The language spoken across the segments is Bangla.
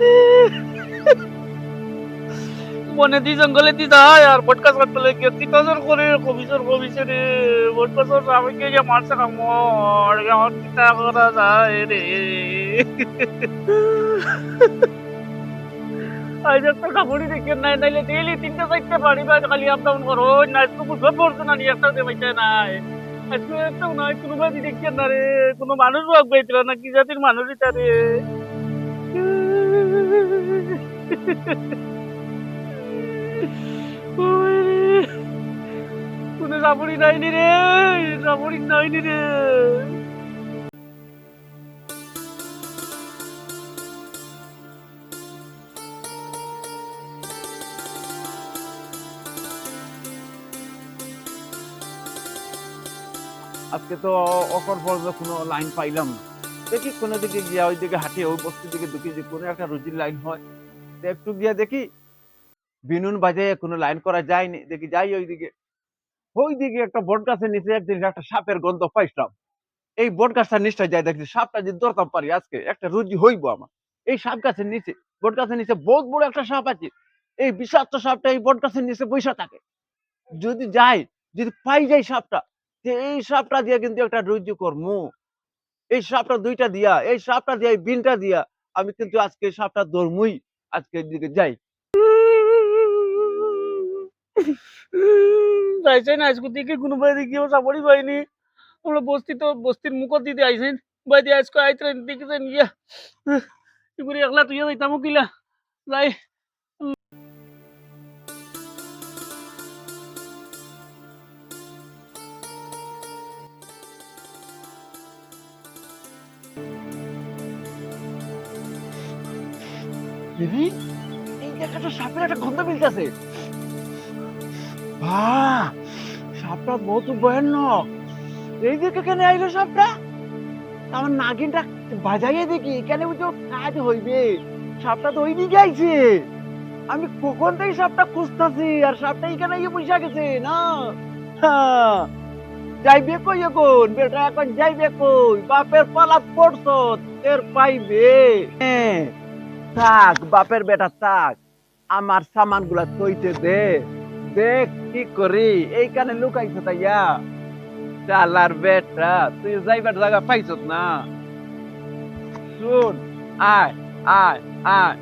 রে বনে দি জঙ্গলে দি যায়, আর বটকা সাট পেলে কি তজন করে কবিসর কবিসে রে বটকা সর আমি কে যে মারছে কামড় আমার কিতা করা যায় রে। একটা কাপড়ি দেখে নাই, নাইলে ডেইলি তিনটা চারটে বাড়ি বাড়ি আপ ডাউন করো। না তো বুঝতে পারছ না একটা নাই। আজকে একটা নয় কোনো বাড়ি দেখছে না কোনো মানুষ কি জাতির মানুষ এটা রে? কোনো রাবড়ি নাইনি রে রাবড়ি নাইনি রে। আজকে তো অকর পর্যন্ত কোনো লাইন পাইলাম দেখি কোনো দিকে গিয়া ওই দিকে হাঁটিয়ে ওই বস্তির দিকে ঢুকি যে কোনো একটা রুজির লাইন হয়। একটু গিয়া দেখি, বিনুন বাজে, কোনো লাইন করা যায়নি। দেখি যাই ওই দিকে ওই দিকে একটা বট গাছের নিচে একদিন একটা সাপের গন্ধ পাইছিলাম। এই বট গাছটার নিচটা যাই দেখছি সাপটা যদি ধরতাম পারি আজকে, একটা রুজি হইব আমার। এই সাপ গাছের নিচে বট গাছের নিচে বহুত বড় একটা সাপ আছে। এই বিষাক্ত সাপটা এই বট গাছের নিচে বৈশা থাকে। যদি যাই, যদি পাই যাই সাপটা এই সাপটা দিয়ে কিন্তু একটা রুজু কর্ম। এই সাপটা দুইটা দিয়া, এই সাপটা দিয়া, এই বিনটা দিয়া, আমি কিন্তু আজকে সাপটা ধরমুই। আজকে দিকে যাই। যাইছে না, আজকে দিকে কোনো গিয়েও সাপড়ি পাইনি। আমরা বস্তি তো, বস্তির মুখ দিতে আইছেন। বাইরে আজকে আইতে দেখেছেন, ইয়া। এগুলি একলা তুইও যাইতাম কিলা? যাই। দিদি? এই জায়গাটা সাপের একটা গন্ধ মিলতেছে। বাহ! সাপটা বহুত ভয়ানক। এই দিকে কেন আইলো সাপটা? আমার নাগিনটা বাজাইয়ে দেখি, কেন বুঝো কাজ হইবে। সাপটা তো ওই দিকে আইছে। আমি কখন থেকে সাপটা খুঁজতেছি, আর সাপটা এখানে গিয়ে বসে গেছে, না? হ্যাঁ। যাইবে কই এখন? বেটা এখন যাইবে কই? বাপের পালা পড়ছ টের পাইবে। হ্যাঁ। থাক, বাপের বেটা থাক। আমার সামানগুলা তৈতে দে। দেখ কি করি, এইখানে লুকাইছ তাইয়া। চালার বেটা, তুই যাইবার জায়গা পাইছ না। শুন, আয় আয় আয়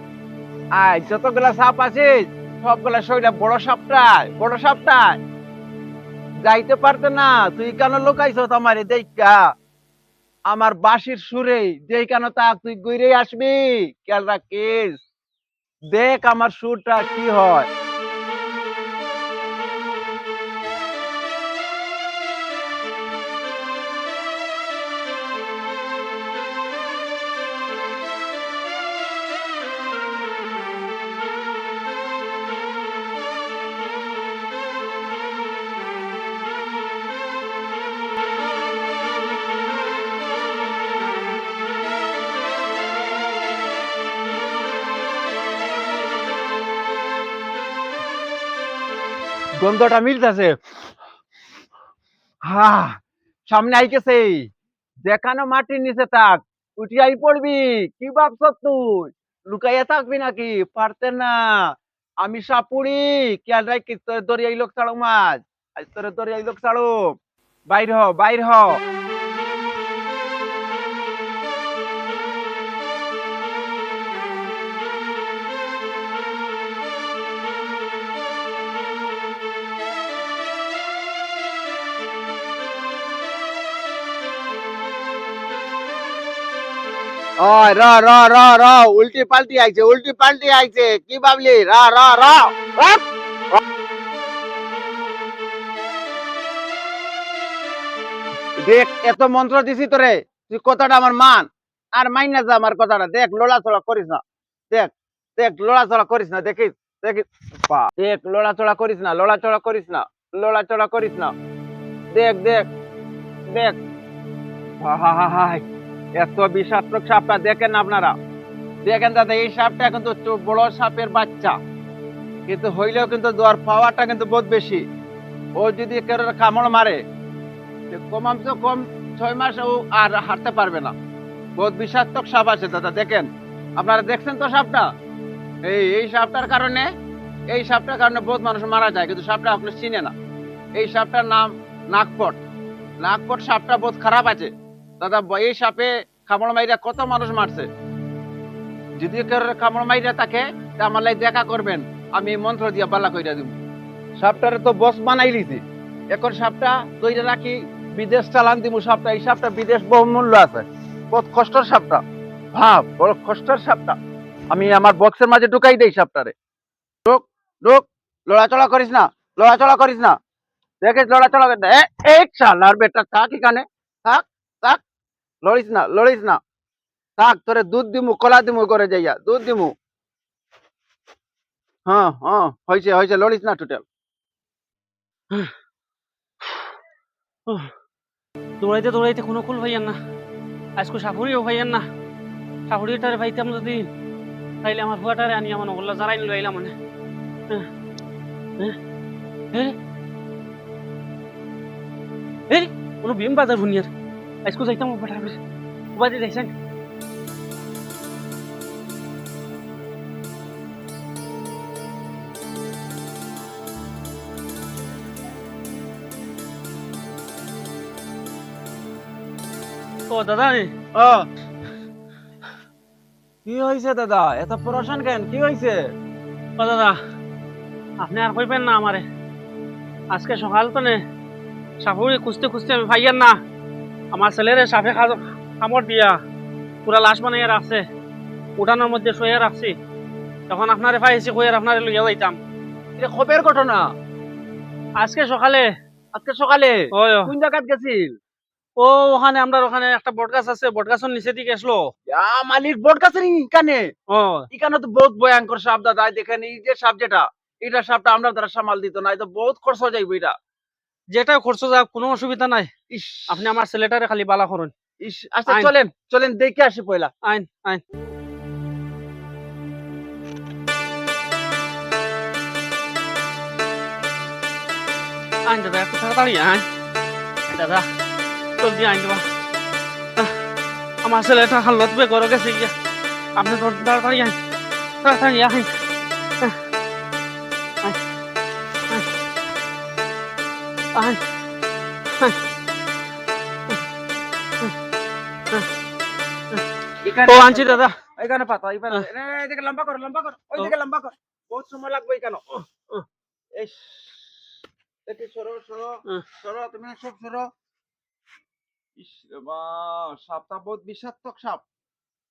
আয়, যতগুলা সাপ আছে, সবগুলা শরীরে বড় সাপটায় বড় সাপটায়। যাইতে পারতে না, তুই কেন লুকাইছ আমারে দেখা আমার বাঁশির সুরে, যেই কেন তা তুই গইরে আসবি? খেয়াল রাখিস। দেখ আমার সুরটা কি হয়। গন্ধটা মিলতেছে। হা, সামনে আইকেছে যেখানে মাটির নিচে থাক, উঠিয়াই পড়বি। কি ভাবছ তুই? লুকাইয়া থাকবি নাকি? পারতে না। আমি সাপুড়ি। খেয়াল রাখি তোর দরিয়াই লোক ছাড়ো মাছ আজ তোর দরিয়াই লোক ছাড়ো বাইর হ বাইর হ। উল্টি পাল্টি আইছে, উল্টি পাল্টি আইছে। কি ভাবলি? র দেখ, এত মন্ত্র দিছি তোরে, তুই কথাটা আমার মান। আর মাইন না যা আমার কথাটা, দেখ, লোড়াচড়া করিস না। দেখ দেখ, লোড়াচড়া করিস না, দেখিস দেখিস। দেখ, লোড়াচড়া করিস না, লোড়াচড়া করিস না, লোড়াচড়া করিস না। দেখ দেখ দেখ। হা হা হা এত বিষাত্মক সাপটা দেখেন আপনারা। দেখেন দাদা, এই সাপটা কিন্তু বড় সাপের বাচ্চা। কিন্তু হইলেও কিন্তু দোয়ার পাওয়ারটা কিন্তু বহুত বেশি। ও যদি কেউ কামড় মারে তো কম ছয় মাস ও আর হাঁটতে পারবে না। বহুত বিষাক্তক সাপ আছে দাদা, দেখেন। আপনারা দেখছেন তো সাপটা? এই এই সাপটার কারণে, এই সাপটার কারণে বহুত মানুষ মারা যায়, কিন্তু সাপটা আপনি চিনে না। এই সাপটার নাম নাগপট। নাগপট সাপটা বহুত খারাপ আছে। দাদা এই সাপে কামড় মাইরা কত মানুষ মারছে। যদি কেউ কামড় মাইরা থাকে, তা আমার লাই দেখা করবেন। আমি মন্ত্র দিয়া বালা কইরা দিব সাপটারে তো বস বানাই লিছি। এখন সাপটা দইরা রাখি, বিদেশ চালান দিব সাপটা। এই সাপটা বিদেশ বহুমূল্য আছে। বহুত কষ্টের সাপটা। ভাব, বড় কষ্টের সাপটা। আমি আমার বক্সের মাঝে ঢুকাই দেই সাপটারে। ঢুক ঢুক। লড়াচড়া করিস না, লড়াচড়া করিস না। দেখিস, লড়াচড়া এই চালার বেটা থাক এখানে? লড়িস না লড়িস না। থাক তোরে দুধ দিমু কলা দিমু করে যাইয়া দুধ দিমু। হ্যাঁ হ্যাঁ হয়েছে হয়েছে লড়িস না টোটাল দৌড়াইতে দৌড়াইতে কোনো কুল ভাইয়ান না। আজকে সাপুরিও ভাইয়ান না। সাপুরিটারে ভাইতাম যদি তাইলে আমার ফুয়াটারে আনি আমার ওগুলা জারাই নিল আইলাম মানে। হ্যাঁ, হ্যাঁ, হ্যাঁ। কোনো বিম বাজার ভুনিয়ার। আজকে যাইতাম বেটার বাজে যাইছেন ও দাদা কি হয়েছে দাদা এত পড়াশোন কেন কি হয়েছে ও দাদা আপনি আর কইবেন না আমারে আজকে সকাল তো নে সাপুরি খুঁজতে খুঁজতে আমি ভাইয়ার না আমার ছেলেরে সাপে কামড় দিয়া পুরা লাশ বানাইয়া রাখছে। উঠানোর মধ্যে শুয়ে রাখছি। তখন আপনারে পাইছি কইয়ার আপনারে লইয়া যাইতাম। এটা খবের ঘটনা। আজকে সকালে আজকে সকালে কোন জায়গাত গেছিল? ও ওখানে আমরা ওখানে একটা বটগাছ আছে বটগাছের নিচে দিকে আসলো। মালিক বোর্ড কাছে ইকানে ও তো বহুত ভয়ঙ্কর সাপ দাদা দেখেন এই যে সাপ যেটা এটা সাপটা আমরা দ্বারা সামাল দিত না এটা বহুত খরচ হয়ে যাইব এটা। যেটা খরচ যাক কোনো অসুবিধা নাই। ইস। আপনি আমার ছেলেটারে খালি বালা করুন। ইস আচ্ছা আইন। চলেন চলেন দেখে আসি পয়লা। আইন আইন। আইন দাদা একটু তাড়াতাড়ি আইন। দাদা জলদি আইন দেবা আহ, আমার ছেলেটা হাল্লত বে ঘরে গেছে গিয়া। আপনি তো তাড়াতাড়ি আইন। তাড়াতাড়ি আইন। আইন। ও আনছি দাদা। এখানে পাতা এখানে আহ। এই দিকে লম্বা কর লম্বা কর। ওই ও। দিকে লম্বা কর। বহুত সময় লাগবে এখানে। এই দেখি সরো সরো সরো তুমি সব সরো। ইস রে মা সাপটা বহুত বিষাক্তক সাপ।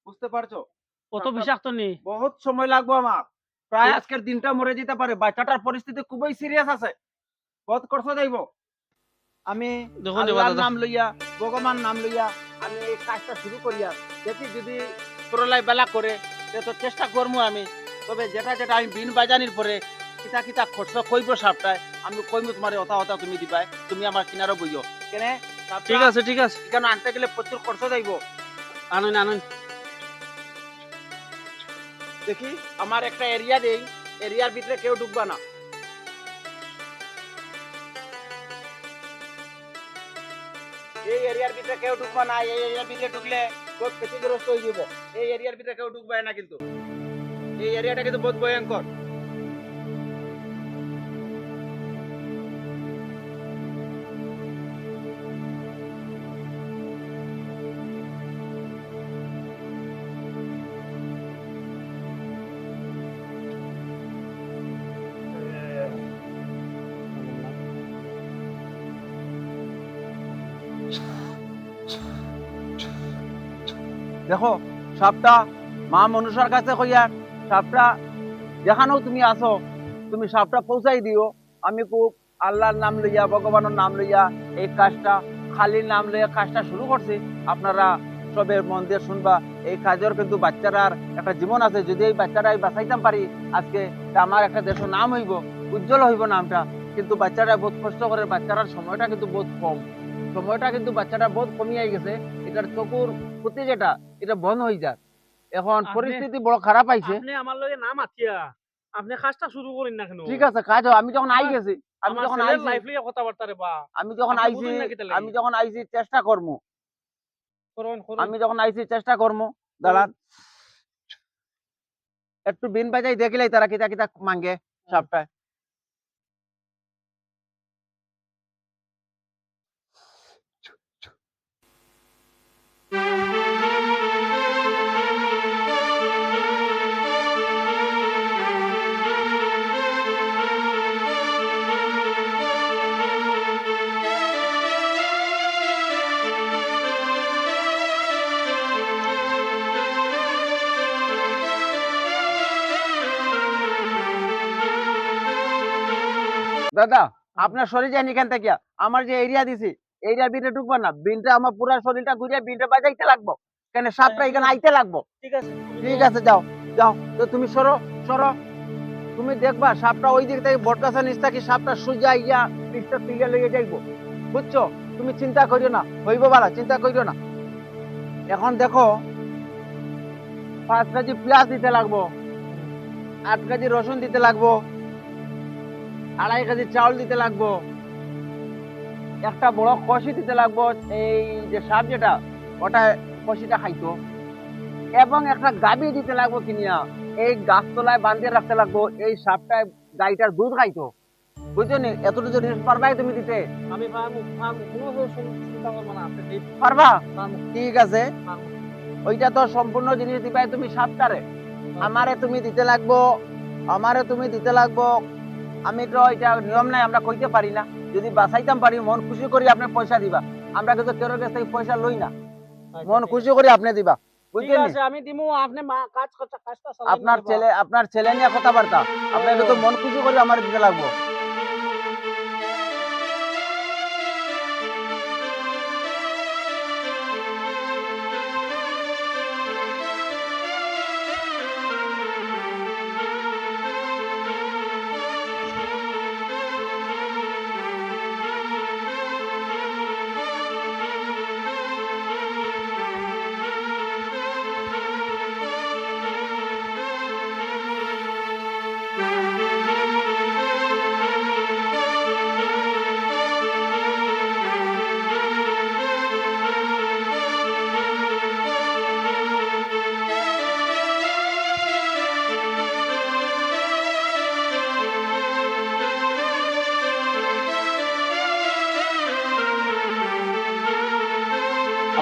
বুঝতে পারছ? কত সাপটা- বিষাক্ত নেই। বহুত সময় লাগবে আমার। প্রায় আজকের দিনটা মরে যেতে পারে। বাচ্চাটার পরিস্থিতি খুবই সিরিয়াস আছে। বহুত কষ্ট যাইব আমি আল্লাহর নাম লইয়া ভগবান নাম লইয়া আমি এই কাজটা শুরু করিয়া দেখি যদি প্রলয় বেলা করে তে তো চেষ্টা করব আমি। তবে যেটা যেটা আমি বিন বাজানির পরে কিতা কিতা খরচ কইব সাপটায় আমি কইমু তোমার অতা অতা তুমি দিবাই তুমি আমার কিনারও বইও। কেনে? ঠিক আছে ঠিক আছে। কেন আনতে গেলে প্রচুর খরচ যাইব? আনুন আনুন। দেখি আমার একটা এরিয়া দেই এরিয়ার ভিতরে কেউ ঢুকবা না। এই এরিয়ার ভিতরে কেউ ঢুকবা না, এই এরিয়ার ভিতরে ঢুকলে বহুত ক্ষতিগ্রস্ত হয়ে যাব। এই এরিয়ার ভিতরে কেউ ঢুকবে না কিন্তু। এই এরিয়াটা কিন্তু বহুত ভয়ঙ্কর। দেখো, সাপটা মা মনুষার কাছে কইয়া, সাপটা, যেখানেও তুমি আসো তুমি সাপটা পৌঁছাই দিও। আমি খুব আল্লাহর নাম লইয়া, ভগবানের নাম লইয়া এই কাজটা, খালির নাম লইয়া কাজটা শুরু করছি। আপনারা সবে মন দিয়ে শুনবা, এই কাজের কিন্তু বাচ্চারার একটা জীবন আছে। যদি এই বাচ্চারাই বাঁচাইতাম পারি, আজকে আমার একটা দেশের নাম হইব, উজ্জ্বল হইব নামটা। কিন্তু বাচ্চারা বহুত কষ্ট করে, বাচ্চারার সময়টা কিন্তু বহুত কম। সময়টা কিন্তু বাচ্চাটা বহুত কমিয়ে গেছে। এটার চকুর প্রতি যেটা এটা বন্ধ হয়ে যায় এখন পরিস্থিতি বড় খারাপ আইছে। আপনি আমার লগে না মাতিয়া আপনি কাজটা শুরু করেন না কেন? ঠিক আছে কাজ আমি যখন আই গেছি আমি যখন আইছি লাইফ লিয়ে কথাবার্তা রে বা। আমি যখন আইছি? আমি যখন আইছি চেষ্টা করব করুন করুন। আমি যখন আইছি চেষ্টা করব দাঁড়ান। একটু বিন বাজাই দেখিলাই তারা কিতা কিতা মাঙ্গে সাপটায় দাদা আপনার শরীর যায়নি এখান থেকে। আমার যে এরিয়া দিছি এরিয়া বিনটা ঢুকবো না। বিনটা আমার পুরো শরীরটা ঘুরিয়ে বিনটা বাজাইতে লাগবো। কেন সাপটা এখানে আইতে লাগবো? ঠিক আছে। ঠিক আছে যাও যাও। তো তুমি সরো সরো। তুমি দেখবা সাপটা ওই দিক থেকে বটগাছা নিচ থেকে সাপটা সোজা ইয়া পিঠটা তুইয়া লেগে যাইবো। বুঝছ? তুমি চিন্তা করিও না হইব বালা চিন্তা করিও না। এখন দেখো পাঁচ কেজি পেঁয়াজ দিতে লাগবো আট কেজি রসুন দিতে লাগবো। আড়াই কেজি চাউল দিতে লাগবো। একটা বড় কষি দিতে লাগবো এই যে সাপ যেটা ওটা কষিটা খাইতো। এবং একটা গাবি দিতে লাগবো কিনিয়া। এই গাছতলায় বাঁধিয়ে রাখতে লাগবো এই সাপটায় গাইটার দুধ খাইতো। বুঝছ নি এতটুকু জিনিস পারবাই তুমি দিতে। আমি পারবা? ঠিক আছে। ওইটা তো সম্পূর্ণ জিনিস দিবাই তুমি সাপটারে আমারে তুমি দিতে লাগবো আমারে তুমি দিতে লাগবো। আমি তো এটা নিয়ম নাই আমরা কইতে পারি না। যদি বাঁচাইতাম পারি মন খুশি করি আপনি পয়সা দিবা। আমরা কিন্তু কেউ কাছ থেকে পয়সা লই না। মন খুশি করি আপনি দিবা। আপনার। ছেলে আপনার ছেলে নিয়ে কথাবার্তা। আপনাকে তো মন খুশি করে আমার দিতে লাগবো।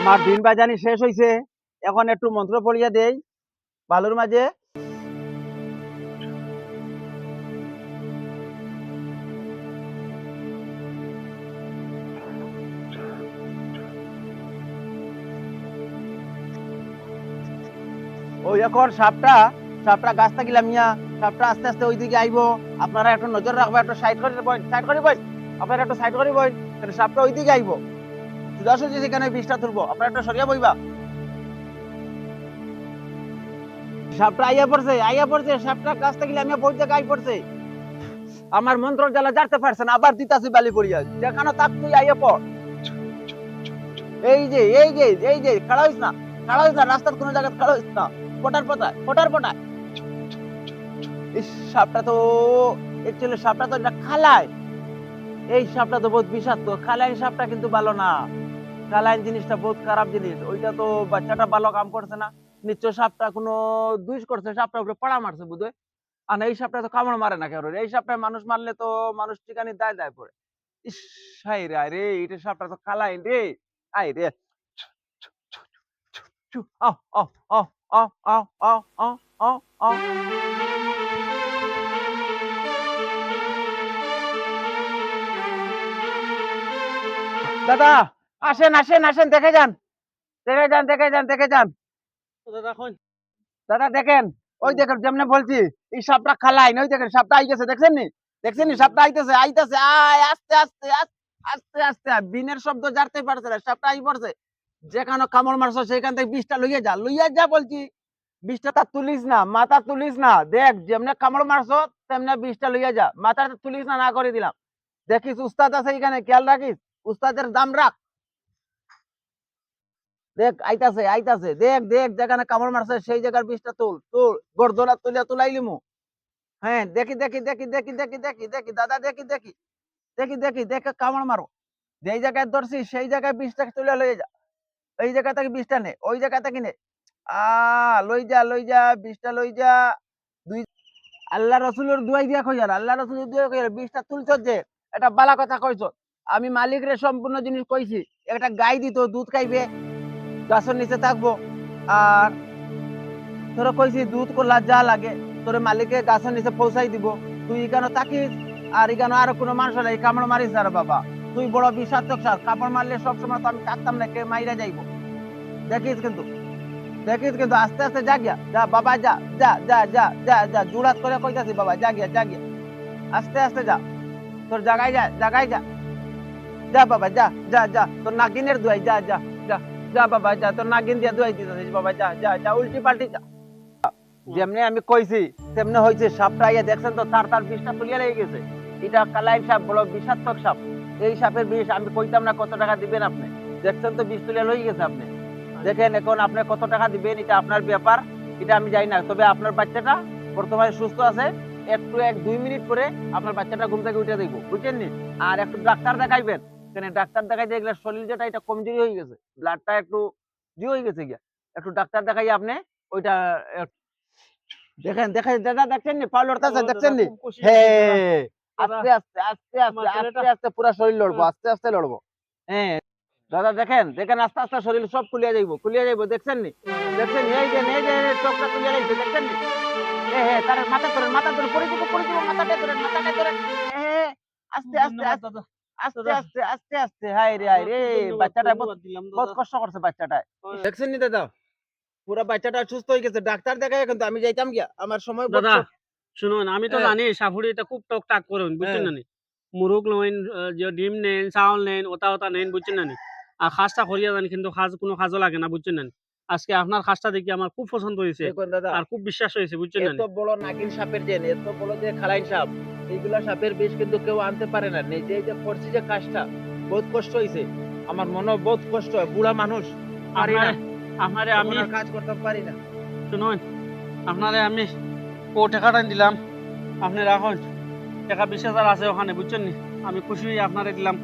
আমার দিন বাজানি শেষ হইছে। এখন একটু মন্ত্র পড়িয়া দেই। বালুর মাঝে। ওই এখন সাপটা সাপটা গাছ থাকিলাম মিয়া। সাপটা আস্তে আস্তে ওইদিকে আইবো। আপনারা একটু নজর রাখবেন, একটু সাইড করে সাইড করে বই আপনারা একটু সাইড করে বই সাপটা ওইদিকে আইবো। সোজাসুজি সেখানে বিষটা তুলবো। আপনারা একটু সরিয়া বইবা। সাপটা আইয়া পড়ছে আইয়া পড়ছে সাপটা গাছ থাকিলে আমি বই জায়গায় আই পড়ছে। আমার মন্ত্র জ্বালা জানতে পারছে না, আবার দিতাছি বালি পড়িয়া যেখানে তাক তুই আইয়া পড়। এই যে এই যে এই যে, খাড়া হইস না, খাড়া হইস না, রাস্তার কোনো জায়গায় খাড়া হইস না। পটার পটায় পটার পটায় ইস, সাপটা তো একচুয়ালি সাপটা তো এটা খালায়। এই সাপটা তো বহুত বিষাক্ত খালাইন সাপটা কিন্তু ভালো না। খালাইন জিনিসটা বহুত খারাপ জিনিস। ওইটা তো বাচ্চাটা ভালো কাম করছে না। নিশ্চয় সাপটা কোনো দুষ করছে, সাপটা উপরে পাড়া মারছে বুঝে আর এই সাপটা তো কামড় মারে না কেউ এই সাপটা মানুষ মারলে তো মানুষ ঠিকানি দায় দায় পড়ে। ইস রে আয় রে এটা সাপটা তো খালাইন রে। আই রে। দাদা! আসেন আসেন আসেন দেখে যান। দেখে যান দেখে যান দেখে যান। দাদা দেখেন ওই দেখেন যেমনে বলছি এই সাপটা খালাই ওই দেখেন সাপটা আইতেছে দেখছেন নি দেখছেন নি সাপটা আইতেছে আইতেছে আয় আস্তে আস্তে আস্তে আস্তে বিনের শব্দ জানতে পারছে না সাপটা আই পড়ছে। যেখানে কামড় মারছো সেখান থেকে বিষটা লইয়া যা লইয়া যা বলছি। বিষটা তা তুলিস না মাথা তুলিস না। দেখ যেমনে কামড় মারছো তেমনে বিষটা লইয়া যা। মাথাটা তুলিস না না করে দিলাম। দেখিস উস্তাদ আছে এখানে খেয়াল রাখিস? উস্তাদের দাম রাখ। দেখ, আইতাছে আইতাছে। দেখ দেখ, যেখানে কামড় মারছে, সেই জায়গার বিষটা তুল তুল, গর্দনা তুলে তুলাইলিমু হ্যাঁ দেখি দেখি দেখি দেখি দেখি দেখি দেখি, দাদা, দেখি দেখি দেখি দেখি, দেখে কামড় মারো। যেই জায়গায় ধরছি, সেই জায়গায় বিষটা তুলে লয়ে যা। এই জায়গা থেকে বিষটা নে, ওই জায়গা থেকে নে। আ, লই যা লই যা, বিষটা লই যা। দুই আল্লাহ রসুলের দুয়াই দিয়া কইয়ার, আল্লাহ রসুলের দুয়াই কইয়ার, বিষটা তুলছ যে, এটা বালা কথা কইছ। আমি মালিক রে সম্পূর্ণ জিনিস কইছি, একটা গাই দিত, দুধ খাইবে। গাছের নিচে থাকব। আর তোরা কইছি, দুধ করলা যা লাগে, তোর মালিকে গাছের নিচে পৌঁছাই দিব। তুই এখানে থাকিস? আর এখানে আর কোনো মানুষ নাই? কামড় মারিস আর বাবা। তুই বড় বিষাক্তক সার। কাপড় মারলে সবসময় তো আমি থাকতাম না, কে মাইরা যাইব। দেখিস কিন্তু। দেখিস কিন্তু, আস্তে আস্তে যা গিয়া। যা, বাবা, যা যা যা যা যা যা। জুড়াত করে কইতাছি, বাবা, যা গিয়া গিয়া। আস্তে আস্তে যা। তোর জায়গায় যা জায়গায় যা। যা, বাবা, যা যা যা। তোর নাগিনের দুয়াই যা যা। যা বাবা, যা, তোর নাগিন দিয়া দুয়াই দিতেছিস বাবা, যা যা যা, উল্টি পাল্টি যা। যেমনি আমি কইছি, তেমনি হয়েছে সাপটা ইয়ে দেখছেন তো, তার তার বিষটা তুলিয়া লেগে গেছে। এটা কালাইন সাপ বড় বিষাত্মক সাপ। এই সাপের বিষ আমি কইতাম না কত টাকা দিবেন আপনি। দেখছেন তো, বিষ তুলিয়া লই গেছে আপনি। দেখেন এখন আপনি কত টাকা দিবেন, এটা আপনার ব্যাপার, এটা আমি জানি না। তবে আপনার বাচ্চাটা বর্তমানে সুস্থ আছে, একটু এক, দুই মিনিট পরে আপনার বাচ্চাটা ঘুম থেকে উঠে দেখব বুঝছেন নি? আর একটু ডাক্তার দেখাইবেন। কেন ডাক্তার দেখাই দেখলে শরীর যেটা এটা কমজোরি হয়ে গেছে। ব্লাডটা একটু জি হয়ে গেছে গিয়া। একটু ডাক্তার দেখাই আপনি ওইটা দেখেন দেখেন দাদা দেখছেন নি? পা লড়তেছে দেখছেন নি? হ্যাঁ আস্তে আস্তে আস্তে আস্তে আস্তে আস্তে পুরো শরীর লড়বো হ্যাঁ। আস্তে আস্তে লড়বো। হ্যাঁ দাদা দেখেন দেখেন আস্তে আস্তে শরীর সব খুলিয়া যাইবো খুলিয়া যাইবো দেখছেন নি? দেখছেন এই যে এই যে চোখটা খুলিয়া যাইছে দেখছেন নি? এ হে তার মাথা ধরেন মাথা ধরে পড়ে দিব পড়ে দিব মাথাটা ধরেন। মাথাটা ধরেন এ হে, আস্তে আস্তে। আস্তে আস্তে আস্তে আস্তে আস্তে হাই রে হাই রে বাচ্চাটা বহুত বহুত কষ্ট করছে বাচ্চাটা। দেখছেন নি দাদা? পুরা বাচ্চাটা সুস্থ হয়ে গেছে ডাক্তার দেখাই কিন্তু আমি যাইতাম গিয়া আমার সময় দাদা শুনুন আমি তো হ্যাঁ। জানি এটা খুব টক টাক করেন বুঝছেন হ্যাঁ। না নি? মুরুগ লইন যে ডিম নেন চাউল নেন ওটা ওটা নেন বুঝছেন না আর খাসটা করিয়া জানি কিন্তু খাস কোনো কাজও লাগে না বুঝছেন না আজকে আপনার খাসটা দেখি আমার খুব পছন্দ হয়েছে আর খুব বিশ্বাস হয়েছে বুঝছেন না? এত বড় নাগিন সাপের যে এত বড় যে খালাইন সাপ। এইগুলা সাপের বিষ কিন্তু কেউ আনতে পারে না। নিজে যে করছি যে কাজটা বহুত কষ্ট হয়েছে আমার মনে বহুত কষ্ট হয় বুড়া মানুষ। পারি না। আপনারে আমি কাজ করতে পারি না। শুনুন আপনারে আমি ও টাকাটা দিলাম আপনি রাখুন। টাকা বিশ হাজার আছে ওখানে বুঝছেন নি? আমি খুশি হয়ে আপনারে দিলাম।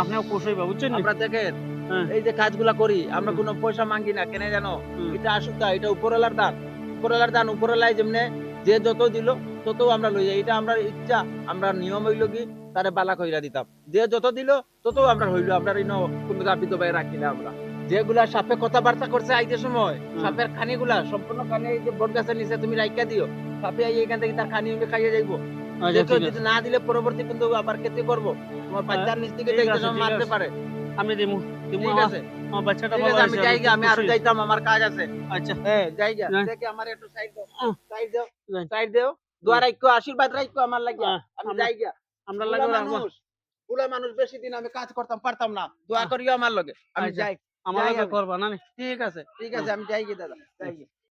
আপনিও খুশি হইবা বুঝছেন নি? আমরা দেখেন হ্যাঁ। এই যে কাজগুলা করি আমরা কোনো পয়সা মাঙ্গি না কেন জানো? এটা আসুক তা, এটা উপরওয়ালার দান। উপরওয়ালার দান উপরওয়ালায় যেমনে যে যত দিল তত আমরা লই যাই। এটা আমরা ইচ্ছা আমরা নিয়ম হইল কি তারে বালা কইরা দিতাম। যে যত দিল তত আমরা হইল আমরা ইনো কোনো দাবি দবাই রাখি না আমরা। যেগুলা সাপে কথাবার্তা করছে আইতে সময় সাপের খানিগুলা সম্পূর্ণ খানি এই যে বট গাছের নিচে তুমি রাইকা দিও সাপে আই এখান থেকে তার খানি উনি খাইয়ে যাইবো। আচ্ছা। যদি না দিলে পরবর্তী কিন্তু আবার ক্ষতি করব। তোমার বাচ্চার নিচ থেকে মারতে পারে। আমি দিমু দিমু ঠিক আমার আছে। আমার বাচ্চাটা ভালো আছে আমি হয়েছে, আমি আরও যাইতাম আমার কাজ আছে। আচ্ছা। হ্যাঁ যাই দেখি আমার একটু সাইড দাও। সাইড দাও সাইড দাও। দোয়া রাখো আশীর্বাদ রাখো আমার আমি যাই গিয়া আমরা বুড়া মানুষ মানুষ বেশি দিন আমি কাজ করতাম পারতাম না। দোয়া করিও আমার লগে। আমি আচ্ছা। যাই। আমার। করবা না ঠিক আছে ঠিক আছে আমি যাই গিয়ে দাদা যাই গিয়ে